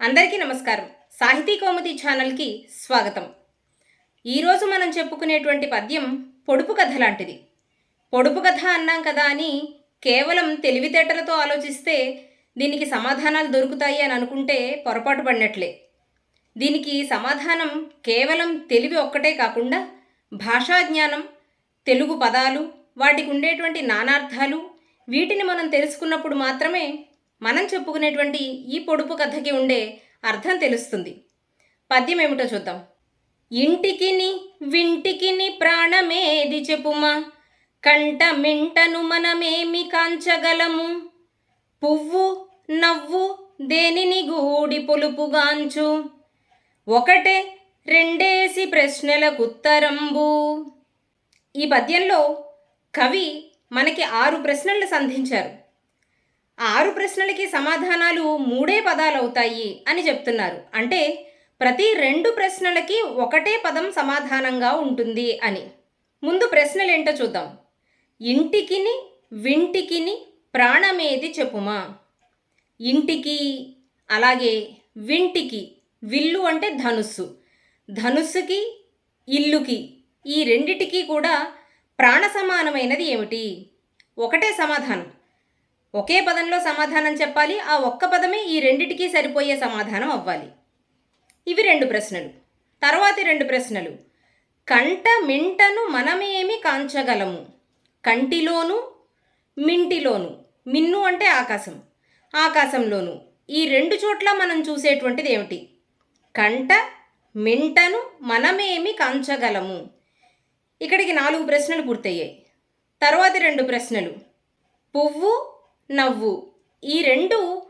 అందరికీ నమస్కారం. సాహితీ కౌముది ఛానల్కి స్వాగతం. ఈరోజు మనం చెప్పుకునేటువంటి పద్యం పొడుపు కథ లాంటిది. పొడుపు కథ అన్నాం కదా అని కేవలం తెలివితేటలతో ఆలోచిస్తే దీనికి సమాధానాలు దొరుకుతాయి అని అనుకుంటే పొరపాటు పడినట్లే. దీనికి సమాధానం కేవలం తెలివి ఒక్కటే కాకుండా భాషా జ్ఞానం తెలుగు పదాలు వాటికి ఉండేటువంటి నానార్థాలు వీటిని మనం తెలుసుకున్నప్పుడు మాత్రమే మనం చెప్పుకునేటువంటి ఈ పొడుపు కథకి ఉండే అర్థం తెలుస్తుంది. పద్యం ఏమిటో చూద్దాం. ఇంటికిని వింటికిని ప్రాణమేది చెప్పుమా? కంట మింటను మనమేమి కాంచగలము? పువ్వు నవ్వు దేనిని గూడి పొలుపుగాంచు? ఒకటే రెండేసి ప్రశ్నలకుత్తరంబు ఈ పద్యంలో కవి మనకి ఆరు ప్రశ్నలు సంధించారు. ఆరు ప్రశ్నలకి సమాధానాలు మూడే పదాలు అవుతాయి అని చెప్తున్నారు. అంటే ప్రతి రెండు ప్రశ్నలకి ఒకటే పదం సమాధానంగా ఉంటుంది అని. ముందు ప్రశ్నలు ఏంటో చూద్దాం. ఇంటికిని వింటికిని ప్రాణమేది చెప్పుమా? ఇంటికి అలాగే వింటికి విల్లు అంటే ధనుస్సు. ధనుస్సుకి ఇల్లుకి ఈ రెండిటికి కూడా ప్రాణ సమానమైనది ఏమిటి? ఒకటే సమాధానం. ఒకే పదంలో సమాధానం చెప్పాలి. ఆ ఒక్క పదమే ఈ రెండిటికీ సరిపోయే సమాధానం అవ్వాలి. ఇవి రెండు ప్రశ్నలు. తర్వాతి రెండు ప్రశ్నలు. కంట మింటను మనమేమి కాంచగలము? కంటిలోను మింటిలోను. మిన్ను అంటే ఆకాశం. ఆకాశంలోను. ఈ రెండు చోట్ల మనం చూసేటువంటిది ఏమిటి? కంట మింటను మనమేమి కాంచగలము? ఇక్కడికి నాలుగు ప్రశ్నలు పూర్తయ్యాయి. తర్వాతి రెండు ప్రశ్నలు. పువ్వు నవ్వు. ఈ రెండు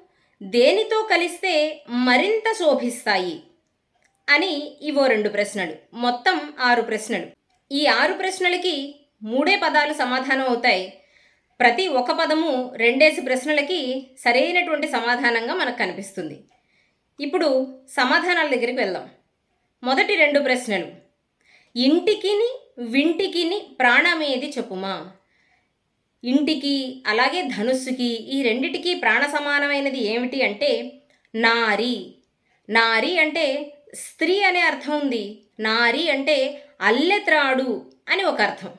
దేనితో కలిస్తే మరింత శోభిస్తాయి? అని ఇవో రెండు ప్రశ్నలు. మొత్తం ఆరు ప్రశ్నలు. ఈ ఆరు ప్రశ్నలకి మూడే పదాలు సమాధానం అవుతాయి. ప్రతి ఒక పదము రెండేసి ప్రశ్నలకి సరైనటువంటి సమాధానంగా మనకు కనిపిస్తుంది. ఇప్పుడు సమాధానాల దగ్గరికి వెళ్దాం. మొదటి రెండు ప్రశ్నలు. ఇంటికిని వింటికిని ప్రాణమేది చెప్పుమా? ఇంటికి అలాగే ధనుస్సుకి ఈ రెండిటికి ప్రాణ సమానమైనది ఏమిటి అంటే నారి. నారి అంటే స్త్రీ అనే అర్థం ఉంది. నారి అంటే అల్లెత్రాడు అని ఒక అర్థం.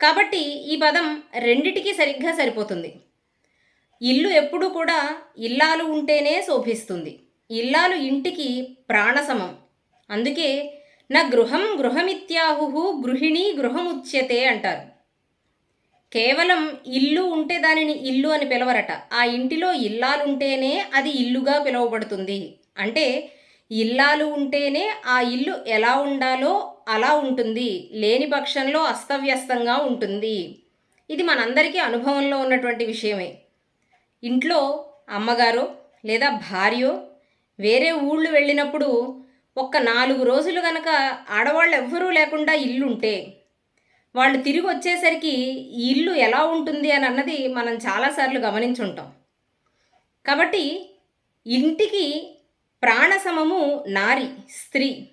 కాబట్టి ఈ పదం రెండిటికి సరిగ్గా సరిపోతుంది. ఇల్లు ఎప్పుడూ కూడా ఇల్లాలు ఉంటేనే శోభిస్తుంది. ఇల్లాలు ఇంటికి ప్రాణసమం. అందుకే నా గృహం గృహమిత్యాహు గృహిణి గృహముచ్యతే అంటారు. కేవలం ఇల్లు ఉంటే దానిని ఇల్లు అని పిలవరట. ఆ ఇంటిలో ఇల్లాలుంటేనే అది ఇల్లుగా పిలువబడుతుంది. అంటే ఇల్లాలు ఉంటేనే ఆ ఇల్లు ఎలా ఉండాలో అలా ఉంటుంది. లేని పక్షంలో అస్తవ్యస్తంగా ఉంటుంది. ఇది మనందరికీ అనుభవంలో ఉన్నటువంటి విషయమే. ఇంట్లో అమ్మగారో లేదా భార్యో వేరే ఊళ్ళు వెళ్ళినప్పుడు ఒక్క నాలుగు రోజులు గనక ఆడవాళ్ళు ఎవ్వరూ లేకుండా ఇల్లుంటే వాళ్ళు తిరిగి వచ్చేసరికి ఈ ఇల్లు ఎలా ఉంటుంది అని అన్నది మనం చాలాసార్లు గమనించుంటాం. కాబట్టి ఇంటికి ప్రాణసమము నారి స్త్రీ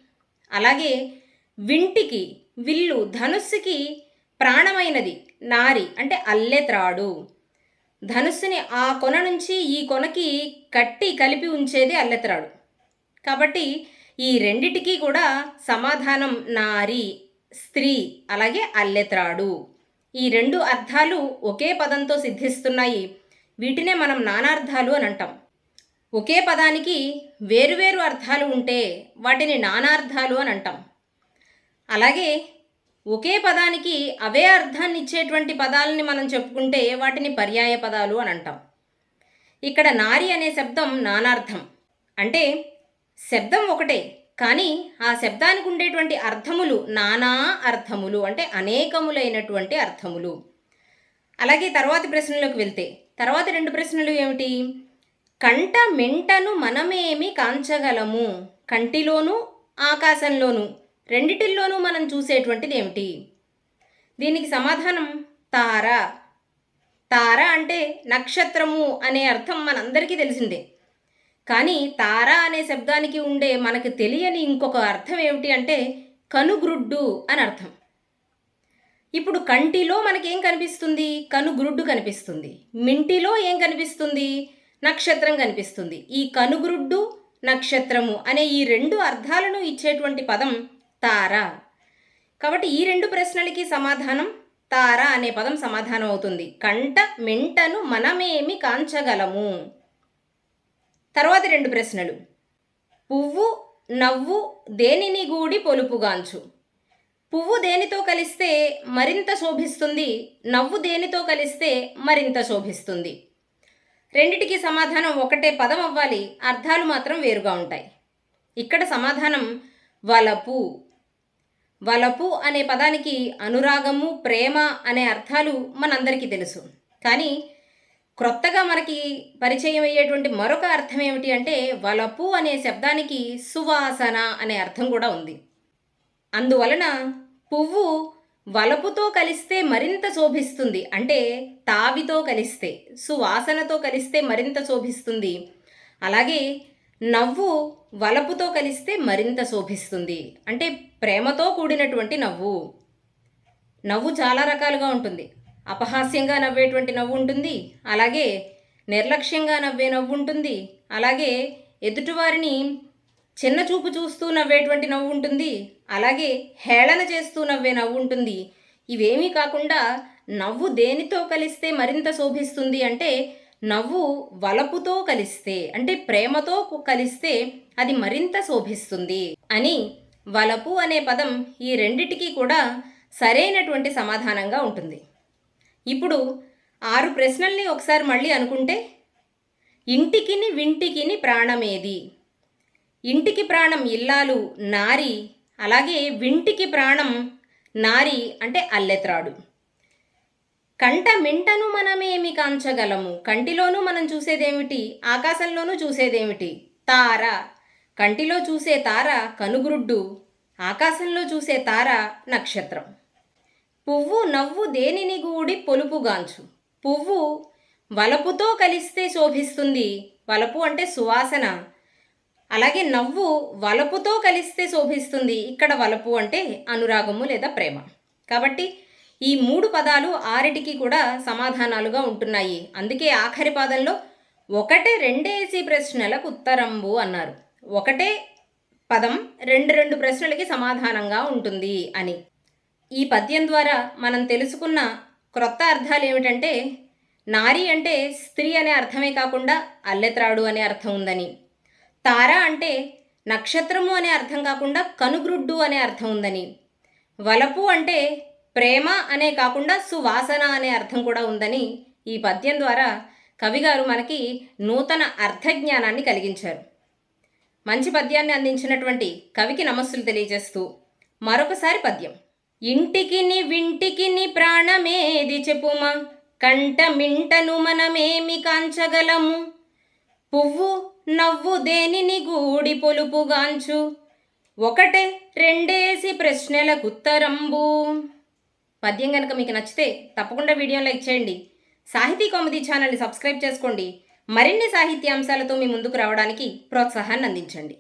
అలాగే వింటికి విల్లు ధనుస్సుకి ప్రాణమైనది నారి అంటే అల్లెత్రాడు. ధనుస్సుని ఆ కొన నుంచి ఈ కొనకి కట్టి కలిపి ఉంచేది అల్లెత్రాడు. కాబట్టి ఈ రెండిటికీ కూడా సమాధానం నారి స్త్రీ అలాగే అల్లెత్రాడు. ఈ రెండు అర్థాలు ఒకే పదంతో సిద్ధిస్తున్నాయి. వీటినే మనం నానార్థాలు అని అంటాం. ఒకే పదానికి వేరువేరు అర్థాలు ఉంటే వాటిని నానార్థాలు అని అంటాం. అలాగే ఒకే పదానికి అవే అర్థాన్ని ఇచ్చేటువంటి పదాలని మనం చెప్పుకుంటే వాటిని పర్యాయ పదాలు అని అంటాం. ఇక్కడ నారి అనే శబ్దం నానార్థం. అంటే శబ్దం ఒకటే. కానీ ఆ శబ్దానికి ఉండేటువంటి అర్థములు నానా అర్థములు అంటే అనేకములైనటువంటి అర్థములు. అలాగే తర్వాతి ప్రశ్నలోకి వెళ్తే తర్వాత రెండు ప్రశ్నలు ఏమిటి? కంట మెంటను మనమేమి కాంచగలము? కంటిలోను ఆకాశంలోను రెండిటిల్లోనూ మనం చూసేటువంటిది ఏమిటి? దీనికి సమాధానం తార. తార అంటే నక్షత్రము అనే అర్థం మనందరికీ తెలిసిందే. కానీ తార అనే శబ్దానికి ఉండే మనకు తెలియని ఇంకొక అర్థం ఏమిటి అంటే కనుగ్రుడ్డు అని అర్థం. ఇప్పుడు కంటిలో మనకేం కనిపిస్తుంది? కనుగ్రుడ్డు కనిపిస్తుంది. మింటిలో ఏం కనిపిస్తుంది? నక్షత్రం కనిపిస్తుంది. ఈ కనుగ్రుడ్డు నక్షత్రము అనే ఈ రెండు అర్థాలను ఇచ్చేటువంటి పదం తార. కాబట్టి ఈ రెండు ప్రశ్నలకి సమాధానం తార అనే పదం సమాధానం అవుతుంది. కంట మింటను మనమేమి కాంచగలము? తర్వాతి రెండు ప్రశ్నలు. పువ్వు నవ్వు దేనిని గూడి పొలుపుగాంచు? పువ్వు దేనితో కలిస్తే మరింత శోభిస్తుంది? నవ్వు దేనితో కలిస్తే మరింత శోభిస్తుంది? రెండిటికి సమాధానం ఒకటే పదం అవ్వాలి. అర్థాలు మాత్రం వేరుగా ఉంటాయి. ఇక్కడ సమాధానం వలపు. వలపు అనే పదానికి అనురాగము ప్రేమ అనే అర్థాలు మనందరికీ తెలుసు. కానీ క్రొత్తగా మనకి పరిచయం అయ్యేటువంటి మరొక అర్థం ఏమిటి అంటే వలపు అనే శబ్దానికి సువాసన అనే అర్థం కూడా ఉంది. అందువలన పువ్వు వలపుతో కలిస్తే మరింత శోభిస్తుంది. అంటే తావితో కలిస్తే సువాసనతో కలిస్తే మరింత శోభిస్తుంది. అలాగే నవ్వు వలపుతో కలిస్తే మరింత శోభిస్తుంది. అంటే ప్రేమతో కూడినటువంటి నవ్వు. నవ్వు చాలా రకాలుగా ఉంటుంది. అపహాస్యంగా నవ్వేటువంటి నవ్వు ఉంటుంది. అలాగే నిర్లక్ష్యంగా నవ్వే నవ్వు ఉంటుంది. అలాగే ఎదుటివారిని చిన్న చూపు చూస్తూ నవ్వేటువంటి నవ్వు ఉంటుంది. అలాగే హేళన చేస్తూ నవ్వే నవ్వు ఉంటుంది. ఇవేమీ కాకుండా నవ్వు దేనితో కలిస్తే మరింత శోభిస్తుంది అంటే నవ్వు వలపుతో కలిస్తే అంటే ప్రేమతో కలిస్తే అది మరింత శోభిస్తుంది అని వలపు అనే పదం ఈ రెండిటికీ కూడా సరైనటువంటి సమాధానంగా ఉంటుంది. ఇప్పుడు ఆరు ప్రశ్నల్ని ఒకసారి మళ్ళీ అనుకుంటే ఇంటికిని వింటికిని ప్రాణమేది? ఇంటికి ప్రాణం ఇల్లాలు నారి అలాగే వింటికి ప్రాణం నారి అంటే అల్లెత్రాడు. కంట మింటను మనమేమి కాంచగలము? కంటిలోనూ మనం చూసేదేమిటి? ఆకాశంలోనూ చూసేదేమిటి? తార. కంటిలో చూసే తార కనుగ్రుడ్డు ఆకాశంలో చూసే తార నక్షత్రం. పువ్వు నవ్వు దేనిని గూడి పొలుపుగాంచు? పువ్వు వలపుతో కలిస్తే శోభిస్తుంది. వలపు అంటే సువాసన. అలాగే నవ్వు వలపుతో కలిస్తే శోభిస్తుంది. ఇక్కడ వలపు అంటే అనురాగము లేదా ప్రేమ. కాబట్టి ఈ మూడు పదాలు ఆరిటికి కూడా సమాధానాలుగా ఉంటున్నాయి. అందుకే ఆఖరి పాదంలో ఒకటే రెండేసి ప్రశ్నలకు ఉత్తరంబు అన్నారు. ఒకటే పదం రెండు రెండు ప్రశ్నలకి సమాధానంగా ఉంటుంది అని. ఈ పద్యం ద్వారా మనం తెలుసుకున్న క్రొత్త అర్థాలు ఏమిటంటే నారి అంటే స్త్రీ అనే అర్థమే కాకుండా అల్లెత్రాడు అనే అర్థం ఉందని. తార అంటే నక్షత్రము అనే అర్థం కాకుండా కనుగ్రుడ్డు అనే అర్థం ఉందని. వలపు అంటే ప్రేమ అనే కాకుండా సువాసన అనే అర్థం కూడా ఉందని ఈ పద్యం ద్వారా కవిగారు మనకి నూతన అర్థజ్ఞానాన్ని కలిగించారు. మంచి పద్యాన్ని అందించినటువంటి కవికి నమస్సులు తెలియజేస్తూ మరొకసారి పద్యం. ఇంటికిని వింటికిని ప్రాణమేది చెప్పుమా? కంటమింటను మనమేమి కాంచగలము? పువ్వు నవ్వు దేనిని గూడి పొలుపుగాంచు? ఒకటే రెండేసి ప్రశ్నలకుత్తరంబు పద్యం కనుక మీకు నచ్చితే తప్పకుండా వీడియో లైక్ చేయండి. సాహితీ కౌముది ఛానల్ని సబ్స్క్రైబ్ చేసుకోండి. మరిన్ని సాహిత్యాంశాలతో మీ ముందుకు రావడానికి ప్రోత్సాహాన్ని అందించండి.